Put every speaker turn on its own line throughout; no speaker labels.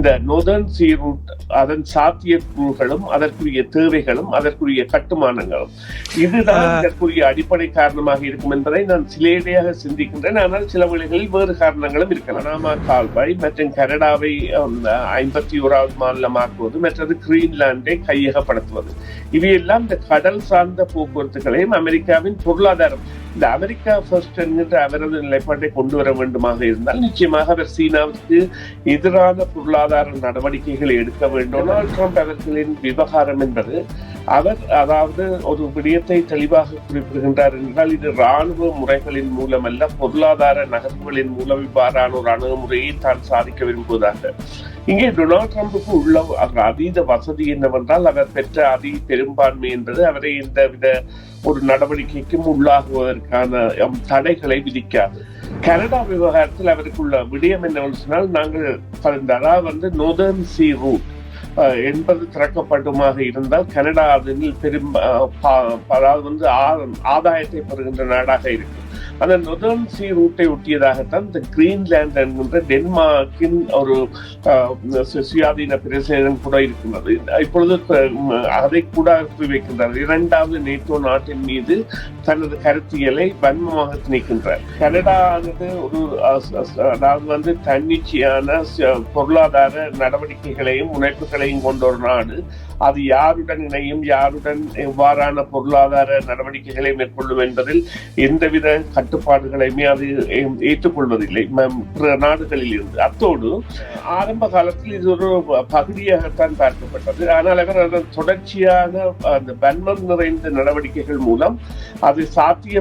இந்த நொதர்ன் சீ ரூட் அதன் சாத்தியக்கூறுகளும் அதற்குரிய தேவைகளும் அதற்குரிய கட்டுமானங்களும். இதுதான் இதற்குரிய அடிப்படை காரணமாக இருக்கும் என்பதை நான் சிலேடையாக சிந்திக்கின்றேன். ஆனால் சில வேளைகளில் வேறு காரணங்களும் இருக்கலாம். பனாமா கால்வாய் மற்றும் கனடாவை ஐம்பத்தி ஓராவது மாநிலமாக்குவது மற்றது கிரீன்லாண்டை கையகப்படுத்துவது. இவையெல்லாம் இந்த கடல் சார்ந்த போக்குவரத்துகளையும் அமெரிக்காவின் பொருளாதாரம் இந்த அமெரிக்கா ஃபர்ஸ்ட் என்கின்ற அவரது நிலைப்பாட்டை கொண்டு வர வேண்டுமாக இருந்தால் நிச்சயமாக அவர் சீனாவுக்கு எதிரான பொருளாதார நடவடிக்கைகளை எடுக்க வேண்டும். டொனால்ட் ட்ரம்ப் அவர்களின் விவகாரம் என்பது அவர் அதாவது ஒரு விடயத்தை தெளிவாக குறிப்பிடுகின்றார் என்றால் இது ராணுவ முறைகளின் மூலம் அல்ல பொருளாதார நகர்வுகளின் மூலம் இவ்வாறான ஒரு அணுகுமுறையை தான் சாதிக்க விரும்புவதாக. இங்கே டொனால்ட் ட்ரம்புக்கு உள்ள அதீத வசதி என்னவென்றால் அவர் பெற்ற அதி பெரும்பான்மை என்பது அவரை இந்த வித ஒரு நடவடிக்கைக்கும் உள்ளாகுவதற்கான தடைகளை விதிக்காது. கனடா விவகாரத்தில் அவருக்குள்ள விடயம் என்னவென்று சொன்னால் நாங்கள் அதாவது வந்து நோதர்ன் சி ரூட் என்பது திறக்கப்பட்டுமாக இருந்தால் கனடா அதில் பெரும் அதாவது வந்து ஆதாயத்தை பெறுகின்ற நாடாக இருக்கும். அந்த நொதர்ன் சி ரூட்டை ஒட்டியதாகத்தான் இந்த கிரீன்லேண்ட் என்கின்ற டென்மார்க்கின் ஒரு சுயாதீன பிரதேசம் கூட இருக்கின்றது. இப்பொழுது அதை கூட வைக்கின்றார். இரண்டாவது நேட்டோ நாட்டின் மீது தனது கருத்தியலை வன்மமாக திணிக்கின்றார். கனடானது ஒரு அதாவது வந்து தன்னிச்சையான பொருளாதார நடவடிக்கைகளையும் முனைப்புகளையும் கொண்ட ஒரு நாடு. அது யாருடன் இணையும் யாருடன் எவ்வாறான பொருளாதார நடவடிக்கைகளை மேற்கொள்ளும் என்பதில் எந்தவித கட்டுப்பாடுகளையுமே அது ஏற்றுக்கொள்வதில்லை. நாடுகளில் இருந்து. அத்தோடு ஆரம்ப காலத்தில் இது ஒரு பகுதியாகத்தான் பார்க்கப்பட்டது. ஆனால் அவர் அதன் தொடர்ச்சியான அந்த வன்மம் நிறைந்த நடவடிக்கைகள் மூலம் அது சாத்திய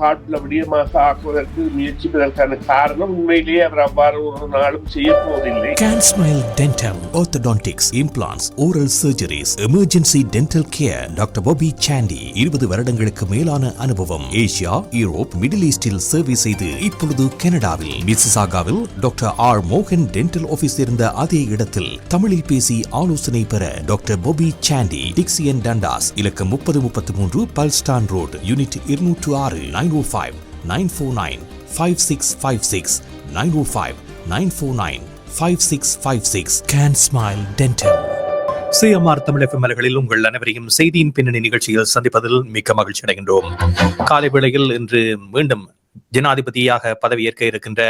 பாட்டுல விடயமாக ஆக்குவதற்கு முயற்சிப்பதற்கான காரணம் உண்மையிலேயே அவர் அவ்வாறு ஒரு நாளும் செய்ய போவதில்லை
Can Smile Dental, Orthodontics, Implants, Oral specialist emergency dental care doctor Bobby Sandy இருபது வருடங்களுக்கு மேலான அனுபவம். ஏசியா யூரோப் மிடில் ஈஸ்டில் சர்வீஸ் செய்து இப்பொழுது கனடாவில். மிசிசாகாவில் டாக்டர் ஆர் மோகன் டென்டல் ஆபீஸ் இருந்த அதே இடத்தில் தமிழில் பேசி ஆலோசனை பெற doctor Bobby Sandy Dixie Dundas இலக்கம் முப்பது முப்பத்தி மூன்று பல்ஸ்டான் ரோடு யூனிட் இருநூற்று ஆறு nine O five nine four nine five six five six nine O five nine four nine five six five six can smile dental
CMR Tamil எஃப்எம்எல்களில் உங்கள் அனைவரையும் செய்தியின் பின்னணி நிகழ்ச்சியில் சந்திப்பதில் மிக்க மகிழ்ச்சி அடைகின்றோம். காலை வேளையில் இன்று மீண்டும் ஜனாதிபதியாக பதவியேற்க இருக்கின்ற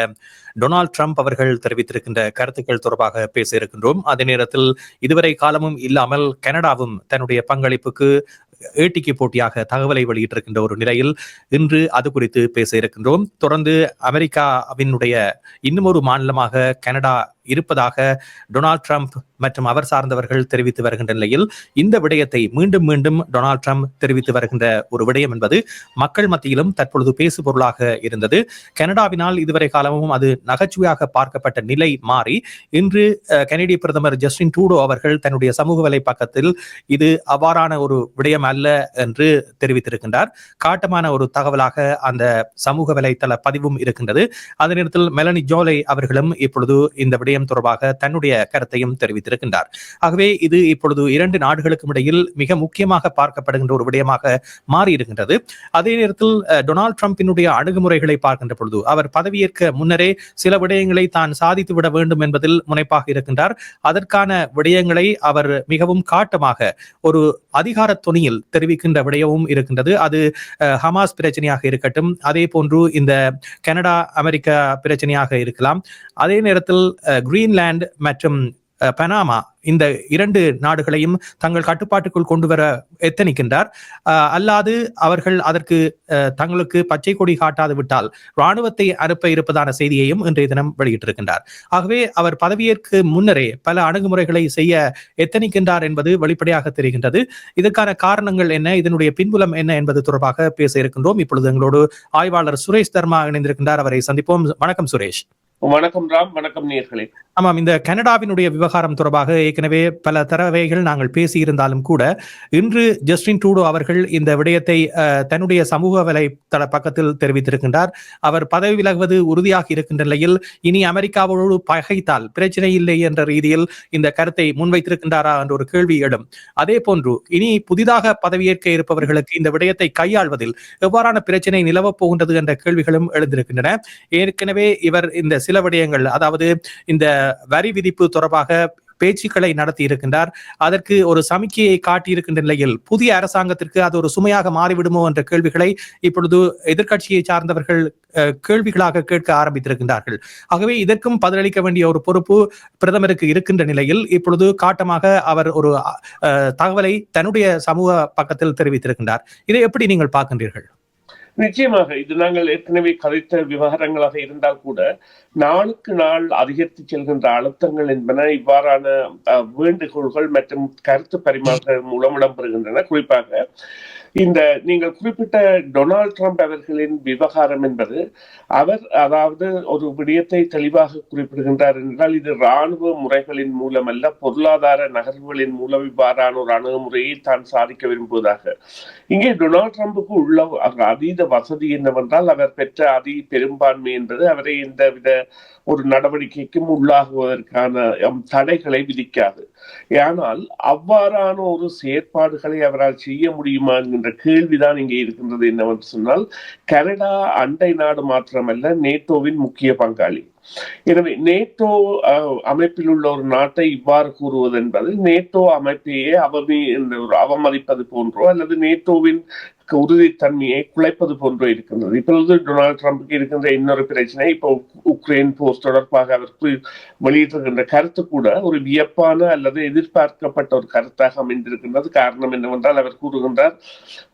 டொனால்ட் ட்ரம்ப் அவர்கள் தெரிவித்திருக்கின்ற கருத்துக்கள் தொடர்பாக பேச இருக்கின்றோம். அதே நேரத்தில் இதுவரை காலமும் இல்லாமல் கனடாவும் தன்னுடைய பங்களிப்புக்கு ஏட்டிக்கு போட்டியாக தகவலை வெளியிட்டிருக்கின்ற ஒரு நிலையில் இன்று அது குறித்து பேச இருக்கின்றோம். தொடர்ந்து அமெரிக்காவினுடைய இன்னும் ஒரு மாநிலமாக கனடா இருப்பதாக டொனால்ட் ட்ரம்ப் மற்றும் அவர் சார்ந்தவர்கள் தெரிவித்து வருகின்ற நிலையில் இந்த விடயத்தை மீண்டும் மீண்டும் டொனால்ட் ட்ரம்ப் தெரிவித்து வருகின்ற ஒரு விடயம் என்பது மக்கள் மத்தியிலும் தற்பொழுது பேசு பொருளாக இருந்தது. கனடாவினால் இதுவரை காலமும் அது நகைச்சுவையாக பார்க்கப்பட்ட நிலை மாறி இன்று கனடிய பிரதமர் ஜஸ்டின் டூடோ அவர்கள் தன்னுடைய சமூக வலைப்பக்கத்தில் இது அவ்வாறான ஒரு விடயம் அல்ல என்று தெரிவித்திருக்கின்றார். காட்டமான ஒரு தகவலாக அந்த சமூக வலைத்தள பதிவும் இருக்கின்றது. அதே நேரத்தில் மெலனி ஜோலை அவர்களும் இப்பொழுது இந்த விடயம் தொடர்பாக தன்னுடைய கருத்தையும் தெரிவித்திருக்கின்றார். ஆகவே இது இப்பொழுது இரண்டு நாடுகளுக்கும் இடையில் மிக முக்கியமாக பார்க்கப்படுகின்ற ஒரு விடயமாக மாறியிருக்கின்றது. அதே நேரத்தில் டொனால்ட் ட்ரம்பினுடைய அணுகுமுறைகளை பார்க்கின்ற பொழுது அவர் பதவியேற்க முன்னரே சில விடயங்களை தான் சாதித்து விட வேண்டும் என்பதில் முனைப்பாக இருக்கின்றார். அதற்கான விடயங்களை அவர் மிகவும் காட்டமாக ஒரு அதிகார துணியில் தெரிவிக்கின்ற விடயமும் இருக்கின்றது. அது ஹமாஸ் பிரச்சனையாக இருக்கட்டும் அதே போன்று இந்த கனடா அமெரிக்கா பிரச்சனையாக இருக்கலாம். அதே நேரத்தில் கிரீன்லாந்து மற்றும் பனாமா இந்த இரண்டு நாடுகளையும் தங்கள் கட்டுப்பாட்டுக்குள் கொண்டு வர எத்தனிக்கின்றார் அல்லாது அவர்கள் அதற்கு தங்களுக்கு பச்சை கொடி காட்டாது விட்டால் இராணுவத்தை அனுப்ப இருப்பதான செய்தியையும் இன்றைய தினம் வெளியிட்டிருக்கின்றார். ஆகவே அவர் பதவியேற்கு முன்னரே பல அணுகுமுறைகளை செய்ய எத்தனிக்கின்றார் என்பது வெளிப்படையாக தெரிகின்றது. இதற்கான காரணங்கள் என்ன? இதனுடைய பின்புலம் என்ன என்பது தொடர்பாக பேச இருக்கின்றோம். இப்பொழுது எங்களோடு ஆய்வாளர் சுரேஷ் தர்மா இணைந்திருக்கின்றார். அவரை சந்திப்போம். வணக்கம் சுரேஷ்.
வணக்கம் ராம். வணக்கம் நேர்களே.
ஆமாம் இந்த கனடாவினுடைய விவகாரம் தொடர்பாக ஏற்கனவே பல தரவைகள் நாங்கள் பேசியிருந்தாலும் கூட இன்று ஜஸ்டின் ட்ரூடோ அவர்கள் இந்த விடயத்தை அஹ், தன்னுடைய சமூக வலைத்தள பக்கத்தில் தெரிவித்திருக்கின்றார். அவர் பதவி விலகுவது உறுதியாக இருக்கின்ற நிலையில் இனி அமெரிக்காவோடு பகைத்தால் பிரச்சனை இல்லை என்ற ரீதியில் இந்த கருத்தை முன்வைத்திருக்கின்றாரா என்ற ஒரு கேள்வி எழும். அதே போன்று இனி புதிதாக பதவியேற்க இருப்பவர்களுக்கு இந்த விடயத்தை கையாள்வதில் எவ்வாறான பிரச்சனை நிலவப் போகின்றது என்ற கேள்விகளும் எழுந்திருக்கின்றன. ஏற்கனவே இவர் இந்த சில விடயங்கள் அதாவது இந்த வரி விதிப்பு தொடர்பாக பேச்சுக்களை நடத்தி இருக்கின்றார். அதற்கு ஒரு சமிக்கையை காட்டியிருக்கின்ற நிலையில் புதிய அரசாங்கத்திற்கு அது ஒரு சுமையாக மாறிவிடுமோ என்ற கேள்விகளை இப்பொழுது எதிர்க்கட்சியை சார்ந்தவர்கள் அஹ், கேள்விகளாக கேட்க ஆரம்பித்திருக்கின்றார்கள். ஆகவே இதற்கும் பதிலளிக்க வேண்டிய ஒரு பொறுப்பு பிரதமருக்கு இருக்கின்ற நிலையில் இப்பொழுது காட்டமாக அவர் ஒரு அஹ், தகவலை தன்னுடைய சமூக பக்கத்தில் தெரிவித்திருக்கின்றார். இதை எப்படி நீங்கள் பார்க்கின்றீர்கள்?
நிச்சயமாக இது நாங்கள் ஏற்கனவே கதைத்த விவகாரங்களாக இருந்தால் கூட நாளுக்கு நாள் அதிகரித்து செல்கின்ற அழுத்தங்கள் என்பன இவ்வாறான அஹ், வேண்டுகோள்கள் மற்றும் கருத்து பரிமாற்றங்கள் மூலம் இடம்பெறுகின்றன. குறிப்பாக இந்த நீங்கள் குறிப்பிட்ட டொனால்ட் ட்ரம்ப் அவர்களின் விவகாரம் என்பது அவர் அதாவது ஒரு விடயத்தை தெளிவாக குறிப்பிடுகின்றார் என்றால் இது இராணுவ முறைகளின் மூலம் அல்ல பொருளாதார நகர்வுகளின் மூலம் இவ்வாறான ஒரு அணுகுமுறையை தான் சாதிக்க விரும்புவதாக. இங்கே டொனால்ட் ட்ரம்புக்கு உள்ள அதீத வசதி என்னவென்றால் அவர் பெற்ற அதி பெரும்பான்மை என்பது அவரை இந்த வித ஒரு நடவடிக்கைக்கும் உள்ளாகுவதற்கான தடைகளை விதிக்காது. ஆனால் அவ்வாறான ஒரு செயற்பாடுகளை அவரால் செய்ய முடியுமா என்கின்ற கேள்விதான் இங்கே இருக்கின்றது என்னவென்று சொன்னால் கனடா அண்டை நாடு மாத்திரமல்ல நேட்டோவின் முக்கிய பங்காளி. எனவே நேட்டோ அஹ், அமைப்பில் உள்ள ஒரு நாட்டை இவ்வாறு கூறுவது என்பது நேட்டோ அமைப்பையே அவமி என்ற ஒரு அவமதிப்பது போன்றோ அல்லது நேட்டோவின் உறுதித்தன்மையை குலைப்பது போன்றோ இருக்கின்றது. இப்பொழுது டொனால்ட் ட்ரம்புக்கு இருக்கின்ற இன்னொரு பிரச்சனை இப்போ உக்- உக்ரைன் போர் தொடர்பாக அவர் குறி- வெளியிட்டிருக்கின்ற கருத்து கூட ஒரு வியப்பான அல்லது எதிர்பார்க்கப்பட்ட ஒரு கருத்தாக அமைந்திருக்கின்றது. காரணம் என்னவென்றால் அவர் கூறுகின்றார்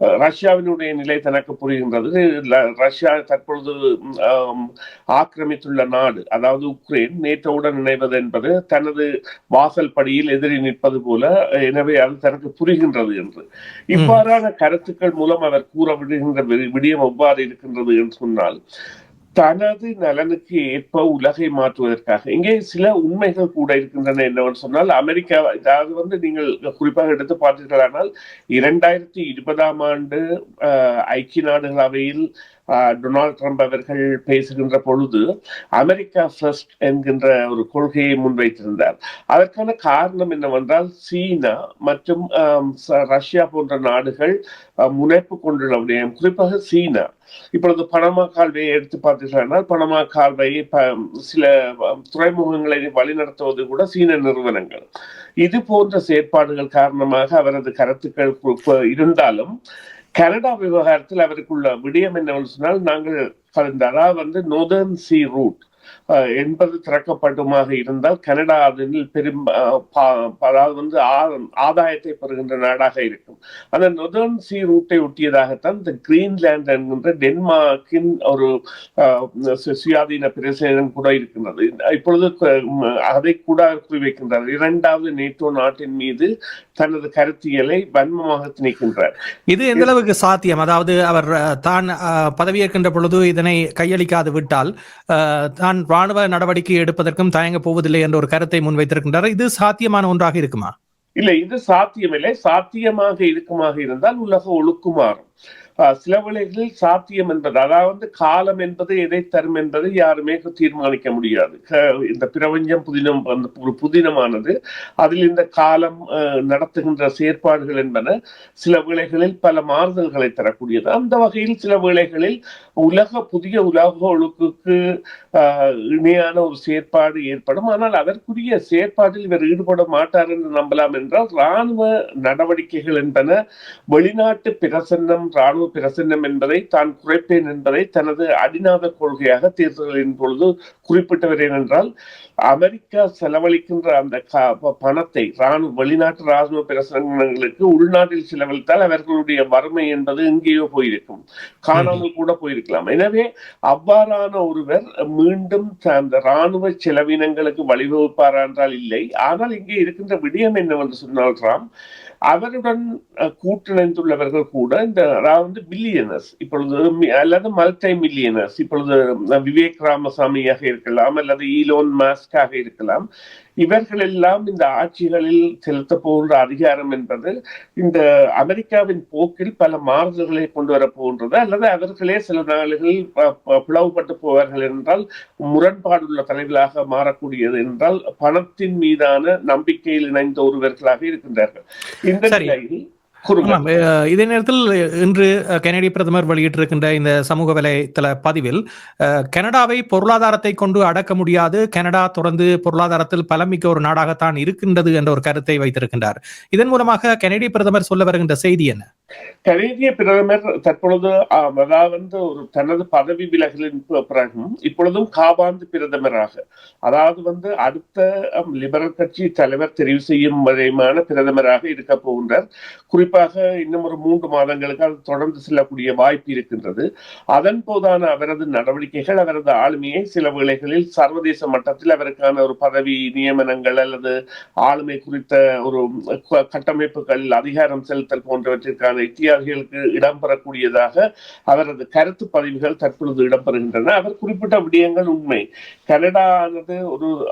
ரஷ்யாவினுடைய நிலை தனக்கு புரிகின்றது. ரஷ்யா தற்பொழுது ஆக்கிரமித்துள்ள நாடு அதாவது உக்ரைன் நேட்டோவுடன் இணைவது என்பது தனது வாசல் படியில் எதிரி நிற்பது போல எனவே அது தனக்கு புரிகின்றது என்று. இவ்வாறான கருத்துக்கள் மூலம் அவர் கூற விடுகின்ற விடயம் எவ்வாறு இருக்கின்றது என்று சொன்னால் தனது நலனுக்கு ஏற்ப உலகை மாற்றுவதற்காக. இங்கே சில உண்மைகள் கூட இருக்கின்றன என்னவென்று சொன்னால் அமெரிக்கா அதாவது வந்து நீங்கள் குறிப்பாக எடுத்து பார்த்தீர்களானால் இரண்டாயிரத்தி இருபதாம் ஆண்டு ஐக்கிய நாடுகள் அவையில் டொனால்ட் ட்ரம்ப் அவர்கள் பேசுகின்ற பொழுது அமெரிக்கா ஃபர்ஸ்ட் என்கின்ற ஒரு கொள்கையை முன்வைத்திருந்தார். அதற்கான காரணம் என்னவென்றால் சீனா மற்றும் ரஷ்யா போன்ற நாடுகள் முனைப்பு கொண்டுள்ள விடயம். குறிப்பாக சீனா. இப்பொழுது பனமா கால்வையை எடுத்து பார்த்தீங்கன்னா பனமா கால்வையை சில துறைமுகங்களை வழிநடத்துவது கூட சீன நிறுவனங்கள். இது போன்ற செயற்பாடுகள் காரணமாக அவரது கருத்துக்கள் இருந்தாலும் கனடா விவகாரத்தில் அவருக்குள்ள விடயம் என்னவென்று சொன்னால் நாங்கள் இந்த அதாவது வந்து நோதர்ன் சி ரூட் என்பது திறக்கப்பட்டுமாக இருந்தால் கனடா அதில் பெரும் அதாவது வந்து ஆதாயத்தை பெறுகின்ற நாடாக இருக்கும். அந்த நொதர்ன் சி ரூட்டை ஒட்டியதாகத்தான் இந்த கிரீன்லேண்ட் என்கின்ற டென்மார்க்கின் ஒரு சுயாதீன பிரதேசம் கூட இருக்கின்றது. இப்பொழுது அதை கூட குறிவைக்கின்றார். இரண்டாவது நேட்டோ நாட்டின் மீது தனது கருத்தியலை வன்மமாக திணிக்கின்றார்.
இது எந்த அளவுக்கு சாத்தியம்? அதாவது அவர் தான் பதவியேற்கின்ற பொழுது இதனை கையளிக்காது விட்டால் தான் ராணுவ நடவடிக்கை எடுப்பதற்கும் தயங்க போவதில்லை என்ற ஒரு கருத்தை முன்வைத்திருக்கின்றார். இது சாத்தியமான ஒன்றாக இருக்குமா?
இல்லை இது சாத்தியமில்லை. சாத்தியமாக இருக்குமாக இருந்தால் உலக ஒழுக்குமாறும். சில வேளைகளில் சாத்தியம் என்பது அதாவது காலம் என்பது எதை தரும் என்பதை யாருமே தீர்மானிக்க முடியாது. இந்த பிரபஞ்சம் புதினம் அந்த ஒரு புதினமானது அதில் இந்த காலம் நடத்துகின்ற செயற்பாடுகள் என்பன சில வேளைகளில் பல மாறுதல்களை தரக்கூடியது. அந்த வகையில் சில வேளைகளில் உலக புதிய உலக ஒழுக்குக்கு ஆஹ், இணையான ஒரு செயற்பாடு ஏற்படும். ஆனால் அதற்குரிய செயற்பாட்டில் இவர் ஈடுபட மாட்டார் என்று நம்பலாம் என்றால் இராணுவ நடவடிக்கைகள் என்பன வெளிநாட்டு பிரசன்னம் இராணுவ பிரசன்னம் என்பதை தான் குறைப்பேன் என்பதை தனது அடிநாத கொள்கையாக தேர்தல்களின் பொழுது குறிப்பிட்டவர் ஏனென்றால் அமெரிக்கா செலவழிக்கின்ற அந்த பணத்தை ராணுவ வெளிநாட்டு ராணுவ பிரசனங்களுக்கு உள்நாட்டில் செலவழித்தால் அவர்களுடைய வறுமை என்பது எங்கேயோ போயிருக்கும். காணாமல் கூட போயிருக்கலாம். எனவே அவ்வாறான ஒருவர் மீண்டும் அந்த ராணுவ செலவினங்களுக்கு வழிவகுப்பாரா என்றால் இல்லை. ஆனால் இங்கே இருக்கின்ற விடயம் என்னவென்று சொன்னால் ராம் அவருடன் கூட்டிணைந்துள்ளவர்கள் கூட இந்த அதாவது மில்லியனர்ஸ் இப்பொழுது அல்லது மல்டை மில்லியனர்ஸ் இப்பொழுது விவேக் ராமசாமியாக இருக்கலாம் அல்லது ஈலோன் மாஸ்காக இருக்கலாம். இவர்கள் எல்லாம் இந்த ஆட்சிகளில் செலுத்த போகின்ற அதிகாரம் என்பது இந்த அமெரிக்காவின் போக்கில் பல மாறுதல்களை கொண்டு வர போகின்றது அல்லது அவர்களே சில ப- பிளவுபட்டு போவார்கள் என்றால் முரண்பாடுள்ள தலைவர்களாக மாறக்கூடியது என்றால் பணத்தின் மீதான நம்பிக்கையில் இணைந்த ஒருவர்களாக இருக்கின்றார்கள் இந்த. நிலையில்
இதே நேரத்தில் இன்று அஹ், கனடிய பிரதமர் வெளியிட்டிருக்கின்ற இந்த சமூக வலைத்தள பதிவில் கனடாவை பொருளாதாரத்தை கொண்டு அடக்க முடியாது கனடா தொடர்ந்து பொருளாதாரத்தில் பலமிக்க ஒரு நாடாகத்தான் இருக்கின்றது என்ற ஒரு கருத்தை வைத்திருக்கின்றார். இதன் மூலமாக கனடிய பிரதமர் சொல்ல வருகின்ற செய்தி என்ன?
கனேடிய பிரதமர் தற்பொழுது ஆம், அதாவது ஒரு தனது பதவி விலகலின் பிறகும் இப்பொழுதும் காபாந்து பிரதமராக. அதாவது வந்து அடுத்த லிபரல் கட்சி தலைவர் தெரிவு செய்யும் வரையுமான பிரதமராக இருக்க போகின்றார். குறிப்பாக இன்னும் ஒரு மூன்று மாதங்களுக்கு அது தொடர்ந்து செல்லக்கூடிய வாய்ப்பு இருக்கின்றது. அதன் போதான அவரது நடவடிக்கைகள் அவரது ஆளுமையை சில வேளைகளில் சர்வதேச மட்டத்தில் அவருக்கான ஒரு பதவி நியமனங்கள் அல்லது ஆளுமை குறித்த ஒரு கட்டமைப்புகள் அதிகாரம் செலுத்தல் போன்றவற்றிற்கான இத்தியாதிகளுக்கு இடம்பெறக்கூடியதாக அவரது கருத்து பதிவுகள் தற்பொழுது இடம்பெறுகின்றன. அவர் குறிப்பிட்ட விடயங்கள் உண்மை. கனடானது ஒரு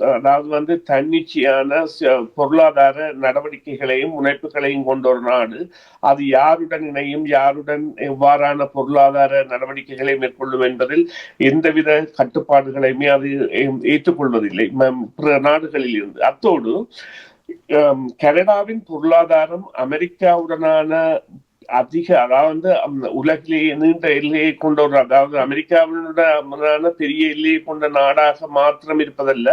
அதாவது வந்து தன்னிச்சையான பொருளாதார நடவடிக்கைகளையும் முனைப்புகளையும் கொண்ட ஒரு நாடு. அது யாருடன் இணையும் யாருடன் எவ்வாறான பொருளாதார நடவடிக்கைகளை மேற்கொள்ளும் என்பதில் எந்தவித கட்டுப்பாடுகளையுமே அது ஏ- ஏற்றுக்கொள்வதில்லை. பிற நாடுகளில் இருந்து அத்தோடு Um, கனடாவின் பொருளாதாரம் அமெரிக்காவுடனான அதிக அதாவது உலகிலேயே நீண்ட எல்லையை கொண்ட ஒரு அதாவது அமெரிக்காவுடனான பெரிய எல்லையை கொண்ட நாடாக மாத்திரம் இருப்பதல்ல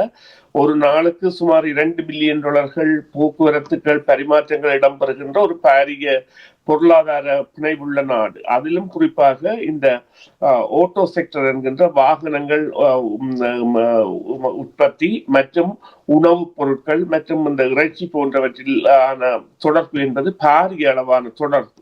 ஒரு நாளுக்கு சுமார் இரண்டு பில்லியன் டாலர்கள் போக்குவரத்துகள் பரிமாற்றங்கள் இடம்பெறுகின்ற ஒரு பாரிய பொருளாதார பிணைவுள்ள நாடு. அதிலும் குறிப்பாக இந்த ஓட்டோ செக்டர் என்கின்ற வாகனங்கள் உற்பத்தி மற்றும் உணவுப் பொருட்கள் மற்றும் இந்த இறைச்சி போன்றவற்றில் ஆன தொடர்பு என்பது பாரிய அளவான தொடர்பு.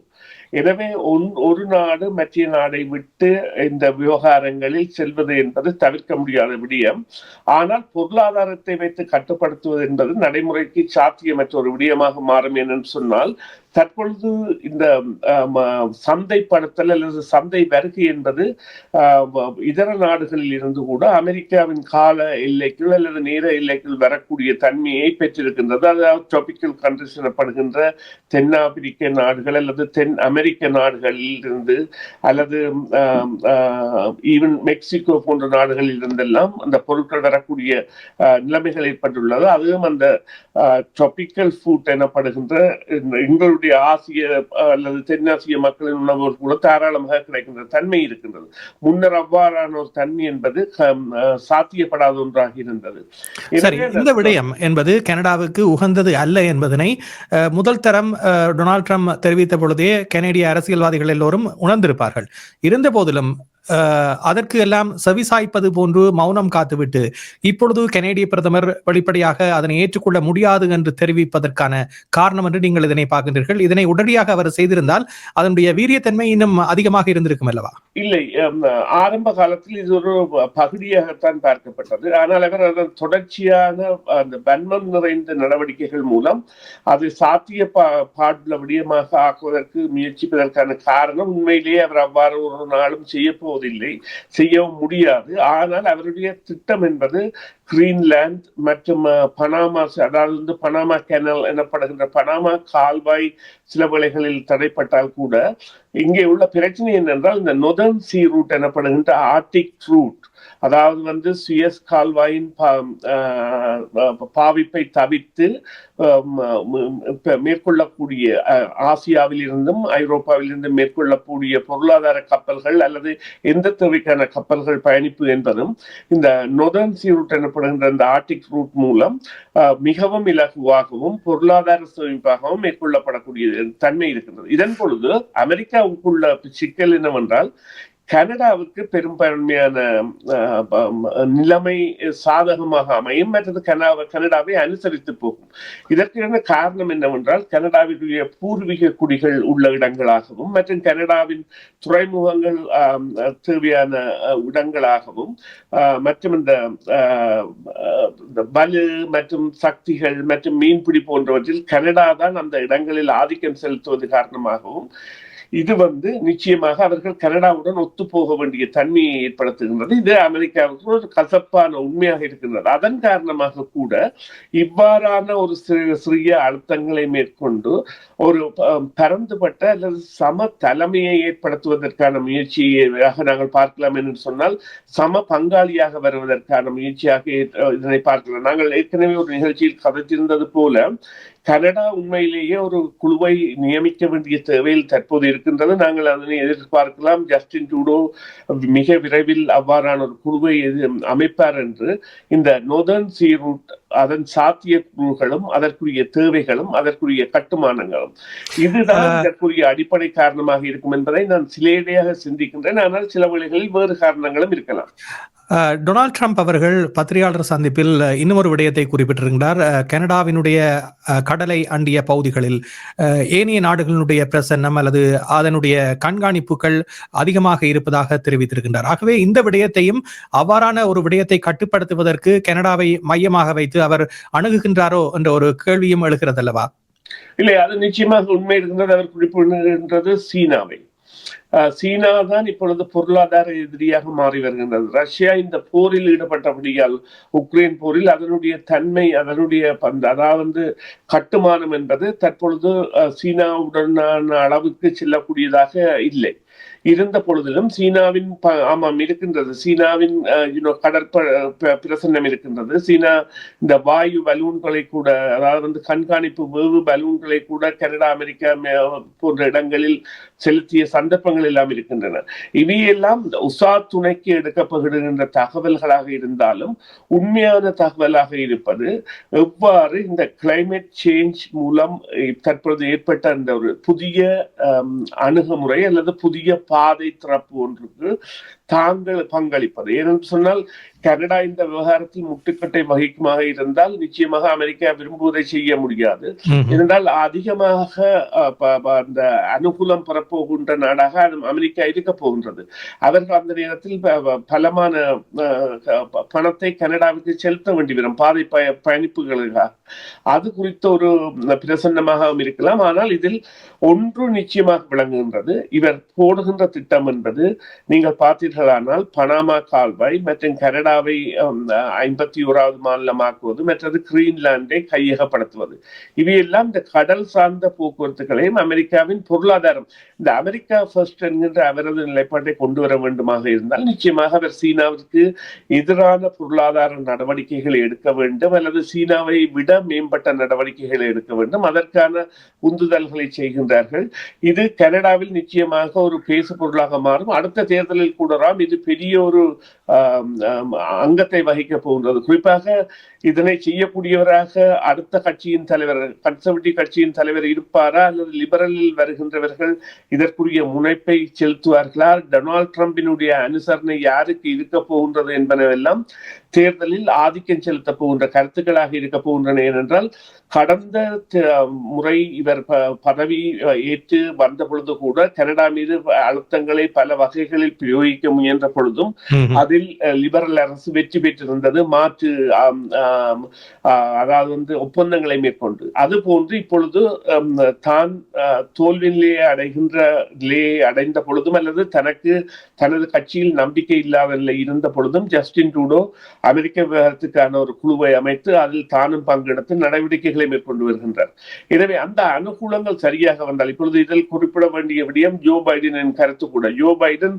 எனவே ஒன்- ஒரு நாடு மற்ற நாடை விட்டு இந்த விவகாரங்களில் செல்வது என்பது தவிர்க்க முடியாத விடயம். ஆனால் பொருளாதாரத்தை வைத்து கட்டுப்படுத்துவது என்பது நடைமுறைக்கு சாத்தியமற்ற ஒரு விடயமாக மாறும் என்று சொன்னால் தற்பொழுது இந்த சந்தைப்படுத்தல் அல்லது சந்தை வருகை என்பது இதர நாடுகளில் இருந்து கூட அமெரிக்காவின் கால எல்லைக்குள் அல்லது நேர எல்லைக்குள் வரக்கூடிய தன்மையை பெற்றிருக்கின்றது. அதாவது டிராபிக்கல் கண்ட்ரிஸ் எனப்படுகின்ற தென்னாப்பிரிக்க நாடுகள் அல்லது தென் அமெரிக்க நாடுகளில் இருந்து அல்லது ஈவன் மெக்சிகோ போன்ற நாடுகளில் இருந்தெல்லாம் அந்த பொருட்கள் வரக்கூடிய ஆஹ், நிலைமைகள் ஏற்பட்டுள்ளது. அதுவும் அந்த டிராபிக்கல் ஃபுட் எனப்படுகின்ற இந்த எங்களுடைய ஆசிய அல்லது தென்னாசிய மக்களின் உணவுகள் கூட தாராளமாக கிடைக்கின்ற தன்மை இருக்கின்றது. முன்னர் அவ்வாறான ஒரு தன்மை என்பது சாத்தியப்படாத ஒன்றாக இருந்தது.
சரி இந்த விடயம் என்பது கனடாவுக்கு உகந்தது அல்ல என்பதனை முதல் தரம் டொனால்ட் ட்ரம்ப் தெரிவித்த பொழுதே கனேடிய அரசியல்வாதிகள் எல்லோரும் உணர்ந்திருப்பார்கள். இருந்த போதிலும் அதற்கு எல்லாம் செவிசாய்ப்பது போன்று மௌனம் காத்துவிட்டு இப்பொழுது கனேடிய பிரதமர் வெளிப்படையாக அதனை ஏற்றுக்கொள்ள முடியாது என்று தெரிவிப்பதற்கான காரணம் என்று நீங்கள் இதனை பார்க்கின்றீர்கள். இதனை உடனடியாக அவர் செய்திருந்தால் அதனுடைய வீரியத்தன்மை இன்னும் அதிகமாக இருந்திருக்கும் அல்லவா?
இல்லை ஆரம்ப காலத்தில் இது ஒரு பகுதியாகத்தான் பார்க்கப்பட்டது. ஆனால் அவர் அதன் தொடர்ச்சியான அந்த வன்மம் நிறைந்த நடவடிக்கைகள் மூலம் அது சாத்திய பா பாடுள்ள விடயமாக ஆக்குவதற்கு முயற்சிப்பதற்கான காரணம் உண்மையிலேயே அவர் அவ்வாறு ஒரு நாளும் செய்ய போவதில்லை செய்யவும் முடியாது. ஆனால் அவருடைய திட்டம் என்பது கிரீன்லாந்து மற்றும் பனாமா அதாவது வந்து பனாமா கேனல் எனப்படுகின்ற பனாமா கால்வாய் சில வேளைகளில் தடைப்பட்டால் கூட இங்கே உள்ள பிரச்சனை என்னென்றால் இந்த நொதன் சி ரூட் எனப்படுகின்ற ஆர்டிக் ரூட் அதாவது வந்து சுயஸ் கால்வாயின் பாவிப்பை தவிர்த்து மேற்கொள்ளக்கூடிய ஆசியாவிலிருந்தும் ஐரோப்பாவிலிருந்தும் மேற்கொள்ளக்கூடிய பொருளாதார கப்பல்கள் அல்லது எந்த தேவைக்கான கப்பல்கள் பயணிப்பு என்பதும் இந்த நொதர்ன் சி ரூட் எனப்படுகின்ற இந்த ஆர்டிக் ரூட் மூலம் மிகவும் இலகுவாகவும் பொருளாதார சேமிப்பாகவும் மேற்கொள்ளப்படக்கூடிய தன்மை இருக்கின்றது. இதன் பொழுது அமெரிக்காவுக்குள்ள சிக்கல் என்னவென்றால் கனடாவுக்கு பெரும்பான்மையான நிலைமை சாதகமாக அமையும். மற்றது கனடா கனடாவை அனுசரித்து போகும். இதற்கான காரணம் என்னவென்றால் கனடாவினுடைய பூர்வீக குடிகள் உள்ள இடங்களாகவும் மற்றும் கனடாவின் துறைமுகங்கள் தேவையான இடங்களாகவும் மற்றும் இந்த பலு மற்றும் சக்திகள் மற்றும் மீன்பிடி போன்றவற்றில் கனடா தான் அந்த இடங்களில் ஆதிக்கம் செலுத்துவது காரணமாகவும் இது வந்து நிச்சயமாக அவர்கள் கனடாவுடன் ஒத்து போக வேண்டிய தன்மையை ஏற்படுத்துகின்றது. இது அமெரிக்காவுக்கு ஒரு கசப்பான உண்மையாக இருக்கின்றது. அதன் காரணமாக கூட இவ்வாறான ஒரு சிறிய அழுத்தங்களை மேற்கொண்டு ஒரு ப- பரந்துபட்ட அல்லது சம தலைமையை ஏற்படுத்துவதற்கான முயற்சியாக நாங்கள் பார்க்கலாம் என்று சொன்னால் சம பங்காளியாக வருவதற்கான முயற்சியாக இதனை பார்க்கலாம். நாங்கள் ஏற்கனவே ஒரு நிகழ்ச்சியில் கதைத்திருந்தது போல கனடா உண்மையிலேயே ஒரு குழுவை நியமிக்க வேண்டிய தேவையில் தற்போது இருக்கின்றது. நாங்கள் அதனை எதிர்பார்க்கலாம். ஜஸ்டின் ட்ரூடோ மிக விரைவில் அவ்வாறான ஒரு குழுவை அமைப்பார் என்று இந்த நொதர்ன் சீ ரூட் அதன் சாத்தியக்கூறுகளும் அதற்குரிய தேவைகளும் அதற்குரிய கட்டுமானங்களும். இதுதான் இதற்குரிய அடிப்படை காரணமாக இருக்கும் என்பதை நான் சிலேடையாக சிந்திக்கின்றேன். ஆனால் சில வேளைகளில் வேறு காரணங்களும் இருக்கலாம்.
டொனால்ட் ட்ரம்ப் அவர்கள் பத்திரிகையாளர் சந்திப்பில் அஹ், இன்னும் ஒரு விடயத்தை குறிப்பிட்டிருக்கிறார். கனடாவினுடைய கடலை அண்டிய பகுதிகளில். ஏனைய நாடுகளினுடைய பிரசன்னம் அல்லது அதனுடைய கண்காணிப்புகள் அதிகமாக இருப்பதாக தெரிவித்திருக்கின்றார். ஆகவே இந்த விடயத்தையும் அவ்வாறான ஒரு விடயத்தை கட்டுப்படுத்துவதற்கு கனடாவை மையமாக வைத்து அவர் அணுகுகின்றாரோ என்ற ஒரு கேள்வியும் எழுகிறது அல்லவா
இல்லை அது நிச்சயமாக உண்மை இருக்கின்றது அவர் குறிப்பிடுகின்றது சீனாவை. சீனா தான் இப்பொழுது பொருளாதார எதிரியாக மாறி வருகின்றது. ரஷ்யா இந்த போரில் ஈடுபட்டபடியால் உக்ரைன் போரில் அதனுடைய தன்மை அதனுடைய அதாவது கட்டுமானம் என்பது தற்பொழுது சீனாவுடனான அளவுக்கு செல்லக்கூடியதாக இல்லை. இருந்த பொழுதிலும் சீனாவின் ஆமாம் இருக்கின்றது. சீனாவின் யூனோ கடற்ப பிரசன்னம் இருக்கின்றது. சீனா இந்த வாயு பலூன்களை கூட அதாவது வந்து கண்காணிப்பு வேவு பலூன்களை கூட கனடா அமெரிக்கா போன்ற இடங்களில் செலுத்திய சந்தர்ப்பங்கள் எல்லாம் இருக்கின்றன. இவையெல்லாம் உசா துணைக்கு எடுக்கப்படுகின்ற தகவல்களாக இருந்தாலும் உண்மையான தகவலாக இருப்பது எவ்வாறு இந்த கிளைமேட் சேஞ்ச் மூலம் தற்பொழுது ஏற்பட்ட அந்த ஒரு புதிய அணுகுமுறை அல்லது புதிய பாதை திறப்பு ஒன்றுக்கு தாங்கள் பங்களிப்பது. ஏனென்று சொன்னால் கனடா இந்த விவகாரத்தில் முட்டுக்கட்டை வகிக்குமாக இருந்தால் நிச்சயமாக அமெரிக்கா விரும்புவதை செய்ய முடியாது. இருந்தால் அதிகமாக அந்த அனுகூலம் பெறப்போகின்ற நாடாக அமெரிக்கா இருக்க போகின்றது. அவர்கள் அந்த நேரத்தில் பலமான பணத்தை கனடாவுக்கு செலுத்த வேண்டி வரும். பாதை பய பயணிப்புகளுக்காக. அது குறித்த ஒரு பிரசன்னமாகவும் இருக்கலாம். ஆனால் இதில் ஒன்று நிச்சயமாக விளங்குகின்றது. இவர் போடுகின்ற திட்டம் என்பது நீங்கள் பார்த்தீர்களானால் பனாமா கால்வாய் மற்றும் கனடாவை ஐம்பத்தி ஓராவது மாநிலமாக்குவது மற்றது கிரீன்லாண்டை கையகப்படுத்துவது. இவையெல்லாம் இந்த கடல் சார்ந்த போக்குவரத்துகளையும் அமெரிக்காவின் பொருளாதாரம் இந்த அமெரிக்கா ஃபர்ஸ்ட் என்கின்ற அவரது நிலைப்பாட்டை கொண்டு வர வேண்டுமாக இருந்தால் நிச்சயமாக அவர் சீனாவிற்கு எதிரான பொருளாதார நடவடிக்கைகளை எடுக்க வேண்டும் அல்லது சீனாவை விட மேம்பட்ட நடவடிக்கைகளை எடுக்க வேண்டும். அதற்கான உந்துதல்களை செய்கின்றார்கள். இது கனடாவில் நிச்சயமாக ஒரு பேசு பொருளாக மாறும். அடுத்த தேர்தலில் கூட இது பெரிய ஒரு அங்கத்தை வகிக்க போகின்றது குறிப்பாக இதனை செய்யக்கூடியவராக அடுத்த கட்சியின் தலைவர் கன்சர்வேட்டிவ் கட்சியின் தலைவர் இருப்பாரா? அல்லது லிபரலில் வருகின்றவர்கள் இதற்குரிய முனைப்பை செலுத்துவார்களா? டொனால்ட் ட்ரம்பினுடைய அனுசரணை யாருக்கு இருக்க போகின்றது என்பனவெல்லாம் தேர்தலில் ஆதிக்கம் செலுத்த போகின்ற கருத்துக்களாக இருக்க போகின்றன. ஏனென்றால் கடந்த முறை இவர் பதவி ஏற்று வந்த பொழுது கூட கனடா மீது அழுத்தங்களை பல வகைகளில் பிரயோகிக்க முயன்ற பொழுதும் அதில் லிபரல் அரசு வெற்றி பெற்றிருந்தது. மாற்று அதாவது வந்து ஒப்பந்தங்களை மேற்கொண்டு. அது போன்று இப்பொழுது தான் ஆஹ், தோல்வி நிலையை அடைகின்ற நிலையை அடைந்த பொழுதும் அல்லது தனக்கு தனது கட்சியில் நம்பிக்கை இல்லாத நிலை இருந்த பொழுதும் ஜஸ்டின் ட்ரூடோ அமெரிக்க விவகாரத்துக்கான ஒரு குழுவை அமைத்து அதில் தானும் பங்கெடுத்து நடவடிக்கைகளை மேற்கொண்டு வருகின்றார். எனவே அந்த அனுகூலங்கள் சரியாக வந்தால் இப்பொழுது இதில் குறிப்பிட வேண்டிய விடயம் ஜோ பைடனின் கருத்து கூட. ஜோ பைடன்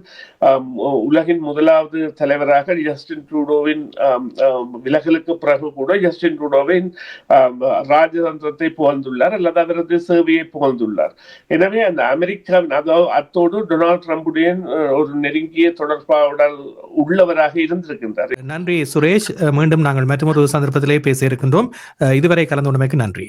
உலகின் முதலாவது தலைவராக ஜஸ்டின் ட்ரூடோவின் விலகலுக்கு பிறகு கூட ஜஸ்டின் ட்ரூடோவின் ராஜதந்திரத்தை புகழ்ந்துள்ளார் அல்லது அவரது சேவையை புகழ்ந்துள்ளார். எனவே அந்த அமெரிக்காவின் அதோ அத்தோடு டொனால்ட் ட்ரம்புடைய ஒரு நெருங்கிய தொடர்பாவுடன் உள்ளவராக இருந்திருக்கின்றார்.
நன்றி சுரேஷ். மீண்டும் நாங்கள் மற்றொரு சந்தர்ப்பத்திலே பேச இருக்கின்றோம். இதுவரை கலந்து நன்றி.